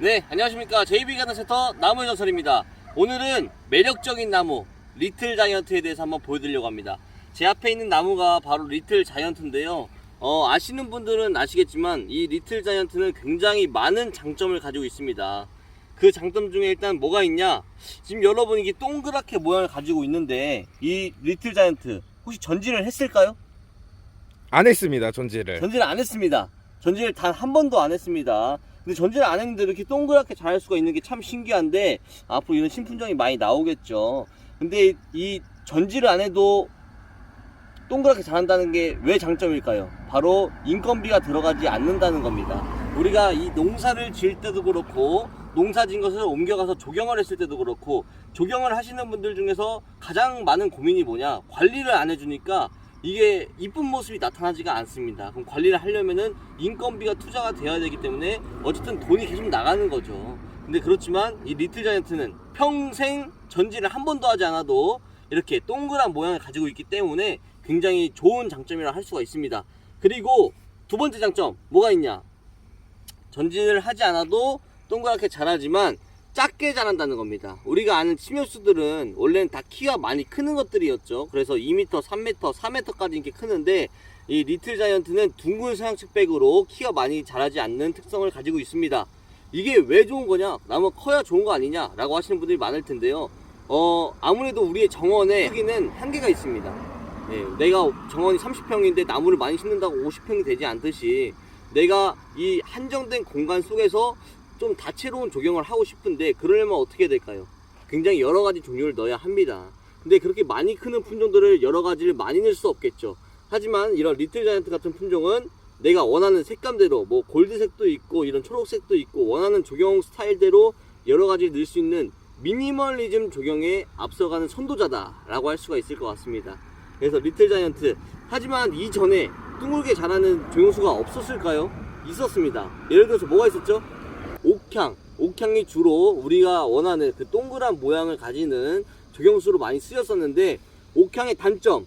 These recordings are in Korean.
네, 안녕하십니까. JB 가든센터 나무의 전설입니다. 오늘은 매력적인 나무, 리틀 자이언트에 대해서 한번 보여드리려고 합니다. 제 앞에 있는 나무가 바로 리틀 자이언트인데요. 어, 아시는 분들은 아시겠지만 이 리틀 자이언트는 굉장히 많은 장점을 가지고 있습니다. 그 장점 중에 일단 뭐가 있냐? 지금 여러분 이게 동그랗게 모양을 가지고 있는데 이 리틀 자이언트 혹시 전지를 했을까요? 안 했습니다 전지를 전지를 안 했습니다. 전지를 단 한 번도 안 했습니다. 근데 전지를 안 했는데 이렇게 동그랗게 자랄 수가 있는 게 참 신기한데 앞으로 이런 신품종이 많이 나오겠죠. 근데 이 전지를 안 해도 동그랗게 자란다는 게 왜 장점일까요? 바로 인건비가 들어가지 않는다는 겁니다. 우리가 이 농사를 지을 때도 그렇고 농사 지은 것을 옮겨가서 조경을 했을 때도 그렇고 조경을 하시는 분들 중에서 가장 많은 고민이 뭐냐 관리를 안 해주니까 이게 이쁜 모습이 나타나지가 않습니다. 그럼 관리를 하려면은 인건비가 투자가 되어야 되기 때문에 어쨌든 돈이 계속 나가는 거죠. 근데 그렇지만 이 리틀 자이언트는 평생 전지를 한 번도 하지 않아도 이렇게 동그란 모양을 가지고 있기 때문에 굉장히 좋은 장점이라 할 수가 있습니다. 그리고 두 번째 장점 뭐가 있냐? 전진을 하지 않아도 동그랗게 자라지만 작게 자란다는 겁니다. 우리가 아는 침엽수들은 원래는 다 키가 많이 크는 것들이었죠. 그래서 2m, 3m, 4m까지 이렇게 크는데 이 리틀 자이언트는 둥근 서양측백으로 키가 많이 자라지 않는 특성을 가지고 있습니다. 이게 왜 좋은 거냐? 나무 커야 좋은 거 아니냐 라고 하시는 분들이 많을 텐데요. 어, 아무래도 우리의 정원에 크기는 한계가 있습니다. 예, 내가 정원이 30평인데 나무를 많이 심는다고 50평이 되지 않듯이 내가 이 한정된 공간 속에서 좀 다채로운 조경을 하고 싶은데 그러려면 어떻게 될까요? 굉장히 여러 가지 종류를 넣어야 합니다. 근데 그렇게 많이 크는 품종들을 여러 가지를 많이 넣을 수 없겠죠. 하지만 이런 리틀 자이언트 같은 품종은 내가 원하는 색감대로 뭐 골드색도 있고 이런 초록색도 있고 원하는 조경 스타일대로 여러 가지 넣을 수 있는 미니멀리즘 조경에 앞서가는 선도자다라고 할 수가 있을 것 같습니다. 그래서 리틀 자이언트 하지만 이전에 둥글게 자라는 조경수가 없었을까요? 있었습니다. 예를 들어서 뭐가 있었죠? 옥향. 옥향이 주로 우리가 원하는 그 동그란 모양을 가지는 조경수로 많이 쓰였었는데 옥향의 단점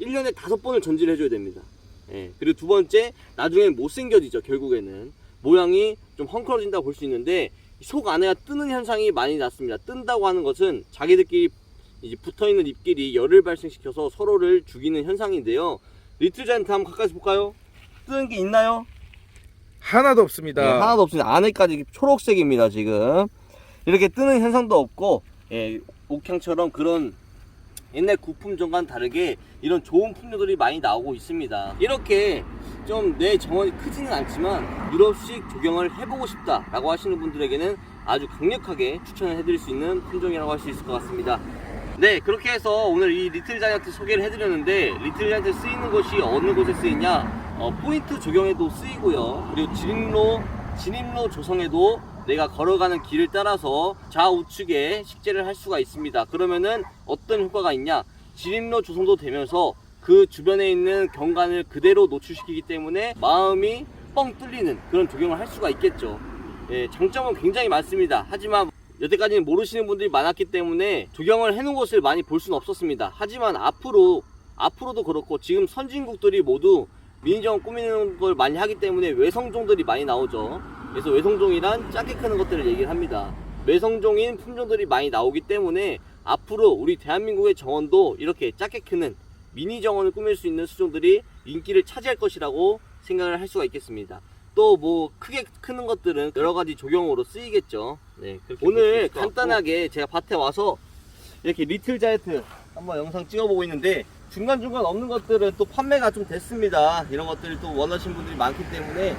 1년에 다섯 번을 전지를 해줘야 됩니다. 예, 그리고 두 번째 나중엔 못생겨지죠 결국에는 모양이 좀 헝클어진다고 볼 수 있는데 속 안에가 뜨는 현상이 많이 났습니다. 뜬다고 하는 것은 자기들끼리 이제 붙어있는 잎끼리 열을 발생시켜서 서로를 죽이는 현상인데요. 리틀 자이언트 한번 가까이서 볼까요? 뜨는 게 있나요? 하나도 없습니다 네, 하나도 없습니다. 안에까지 초록색입니다, 지금. 이렇게 뜨는 현상도 없고, 예, 옥향처럼 그런 옛날 구품종과는 다르게 이런 좋은 품종들이 많이 나오고 있습니다. 이렇게 좀 내 정원이 크지는 않지만 유럽식 조경을 해보고 싶다라고 하시는 분들에게는 아주 강력하게 추천을 해드릴 수 있는 품종이라고 할 수 있을 것 같습니다. 네, 그렇게 해서 오늘 이 리틀 자이언트 소개를 해드렸는데 리틀 자이언트 쓰이는 곳이 어느 곳에 쓰이냐? 어, 포인트 조경에도 쓰이고요. 그리고 진입로 진입로 조성에도 내가 걸어가는 길을 따라서 좌우측에 식재를 할 수가 있습니다. 그러면은 어떤 효과가 있냐? 진입로 조성도 되면서 그 주변에 있는 경관을 그대로 노출시키기 때문에 마음이 뻥 뚫리는 그런 조경을 할 수가 있겠죠. 예, 장점은 굉장히 많습니다. 하지만 여태까지는 모르시는 분들이 많았기 때문에 조경을 해놓은 것을 많이 볼 수는 없었습니다. 하지만 앞으로 앞으로도 그렇고 지금 선진국들이 모두 미니정 꾸미는 걸 많이 하기 때문에 외성종들이 많이 나오죠. 그래서 외성종이란 작게 크는 것들을 얘기를 합니다. 외성종인 품종들이 많이 나오기 때문에 앞으로 우리 대한민국의 정원도 이렇게 작게 크는 미니 정원을 꾸밀 수 있는 수종들이 인기를 차지할 것이라고 생각을 할 수가 있겠습니다. 또 뭐 크게 크는 것들은 여러 가지 조경으로 쓰이겠죠. 네, 오늘 간단하게 제가 밭에 와서 이렇게 리틀 자이트 한번 영상 찍어보고 있는데 중간중간 없는 것들은 또 판매가 좀 됐습니다. 이런 것들을 또 원하시는 분들이 많기 때문에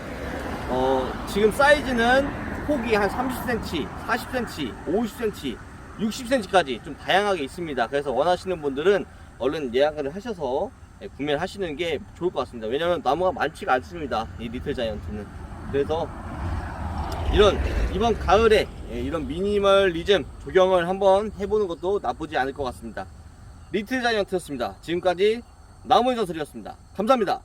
어, 지금 사이즈는 폭이 한 30cm, 40cm, 50cm, 60cm까지 좀 다양하게 있습니다. 그래서 원하시는 분들은 얼른 예약을 하셔서 예, 구매를 하시는 게 좋을 것 같습니다. 왜냐면 나무가 많지가 않습니다. 이 리틀 자이언트는. 그래서 이런 이번 가을에 예, 이런 미니멀리즘 조경을 한번 해보는 것도 나쁘지 않을 것 같습니다. 리틀 자이언트였습니다. 지금까지 나무의 전설이었습니다. 감사합니다.